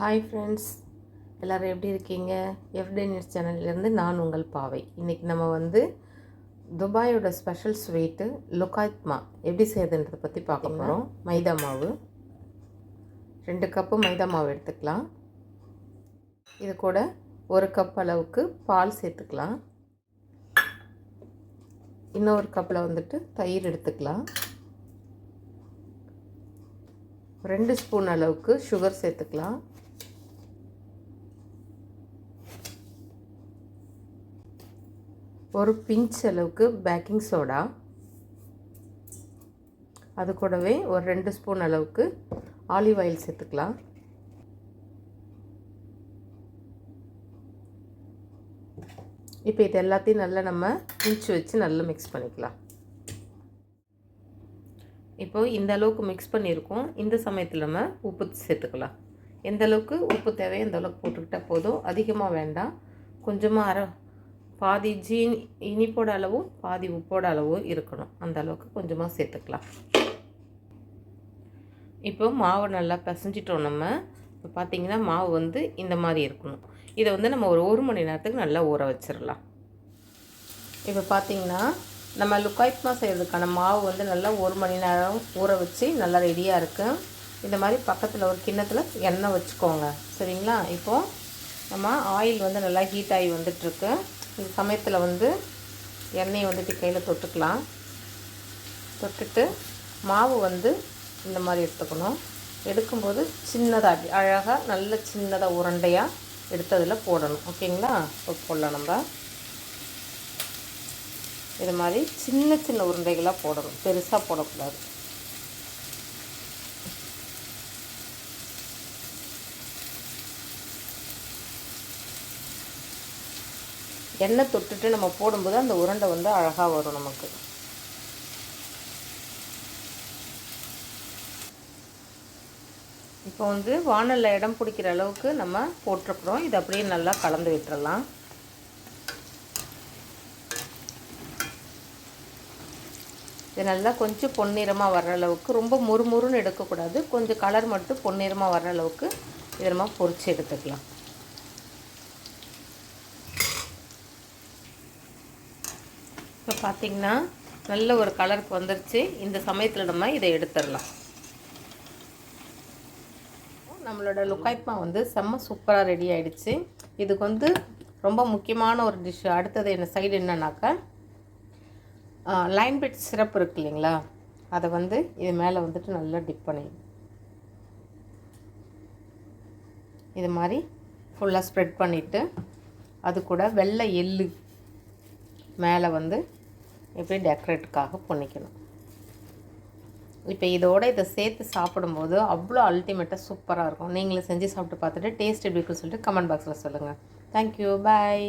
Hi friends எல்லோரும் எப்படி இருக்கீங்க? எஃப்டே நியூஸ் சேனல்லேருந்து நான் உங்கள் பாவை. இன்றைக்கி நம்ம வந்து துபாயோட ஸ்பெஷல் ஸ்வீட்டு லுக்காய்த்மா எப்படி செய்யுதுன்றதை பற்றி பார்க்க போகிறோம் மைதா மாவு. ரெண்டு கப்பு மைதா மாவு எடுத்துக்கலாம். இது கூட ஒரு கப் அளவுக்கு பால் சேர்த்துக்கலாம். இன்னொரு கப்பில் வந்துட்டு தயிர் எடுத்துக்கலாம். ரெண்டு ஸ்பூன் அளவுக்கு சுகர் சேர்த்துக்கலாம். ஒரு பிஞ்ச் அளவுக்கு பேக்கிங் சோடா. அது கூடவே ஒரு ரெண்டு ஸ்பூன் அளவுக்கு ஆலிவ் ஆயில் சேர்த்துக்கலாம். இப்போ இது எல்லாத்தையும் நல்லா நம்ம பிஞ்சு வச்சு நல்லா மிக்ஸ் பண்ணிக்கலாம். இப்போ இந்த அளவுக்கு மிக்ஸ் பண்ணியிருக்கோம். இந்த சமயத்தில் நம்ம உப்பு சேர்த்துக்கலாம். எந்த அளவுக்கு உப்பு தேவையோ அந்த அளவுக்கு போட்டுக்கிட்டால் போதும். அதிகமாக வேண்டாம். கொஞ்சமாக அரை பாதி ஜீன் இனிப்போட அளவும் பாதி உப்போட அளவும் இருக்கணும். அந்த அளவுக்கு கொஞ்சமாக சேர்த்துக்கலாம். இப்போ மாவு நல்லா பிசைஞ்சிட்டோம் நம்ம. இப்போ பார்த்திங்கன்னா மாவு வந்து இந்த மாதிரி இருக்கணும். இதை வந்து நம்ம ஒரு ஒரு மணி நேரத்துக்கு நல்லா ஊற வச்சிடலாம் இப்போ பார்த்திங்கன்னா நம்ம லுக்காய்ப்மா செய்கிறதுக்கான மாவு வந்து நல்லா ஒரு மணி நேரம் ஊற வச்சு நல்லா ரெடியாக இருக்குது இந்த மாதிரி பக்கத்தில் ஒரு கிண்ணத்தில் எண்ணெய் வச்சுக்கோங்க. சரிங்களா? இப்போது நம்ம ஆயில் வந்து நல்லா ஹீட் ஆகி வந்துட்டுருக்கு இந்த சமயத்தில் வந்து எண்ணெயை வந்துட்டு கையில் தொட்டுக்கலாம். தொட்டுட்டு மாவு வந்து இந்த மாதிரி எடுத்துக்கணும். எடுக்கும்போது சின்னதாக அழகாக நல்ல சின்னதாக உருண்டையாக எடுத்ததில் போடணும். ஓகேங்களா? இப்போ போடலாம் நம்ம. இது மாதிரி சின்ன சின்ன உருண்டைகளாக போடணும். பெருசாக போடக்கூடாது. எண்ணெய் தொட்டுட்டு நம்ம போடும்போது அந்த உருண்டை வந்து அழகாக வரும் நமக்கு. இப்போ வந்து வானலில் இடம் பிடிக்கிற அளவுக்கு நம்ம போட்டிருக்குறோம். இது அப்படியே நல்லா கலந்து விட்டுறலாம். இது நல்லா கொஞ்சம் பொன்னிறமாக வர்ற அளவுக்கு ரொம்ப முறுமுறுன்னு எடுக்கக்கூடாது. கொஞ்சம் கலர் மட்டும் பொன்னிறமாக வர்ற அளவுக்கு இதை நம்ம பொறிச்சு எடுத்துக்கலாம். பார்த்திங்கன்னா நல்ல ஒரு கலருக்கு வந்துருச்சு. இந்த சமயத்தில் நம்ம இதை எடுத்துடலாம். நம்மளோட லுக்காய்ப்பா வந்து செம்ம சூப்பராக ரெடி ஆகிடுச்சு இதுக்கு வந்து ரொம்ப முக்கியமான ஒரு டிஷ்ஷு அடுத்தது என்ன சைடு என்னன்னாக்கா லைன் பிட் சிரப் இருக்கு இல்லைங்களா? அதை வந்து இது மேலே வந்துட்டு நல்லா டிப் பண்ணி. இது மாதிரி ஃபுல்லாக ஸ்ப்ரெட் பண்ணிவிட்டு அது கூட வெள்ளை எள்ளு மேலே வந்து இப்படி டெக்கரேட்டுக்காக பண்ணிக்கணும் இப்போ இதோட இதை சேர்த்து சாப்பிடும்போது அவ்வளோ அல்டிமேட்டாக சூப்பராக இருக்கும். நீங்களும் செஞ்சு சாப்பிட்டு பார்த்துட்டு டேஸ்ட் எப்படி இருக்குன்னு சொல்லிட்டு கமெண்ட் பாக்ஸில் சொல்லுங்கள் தேங்க்யூ பாய்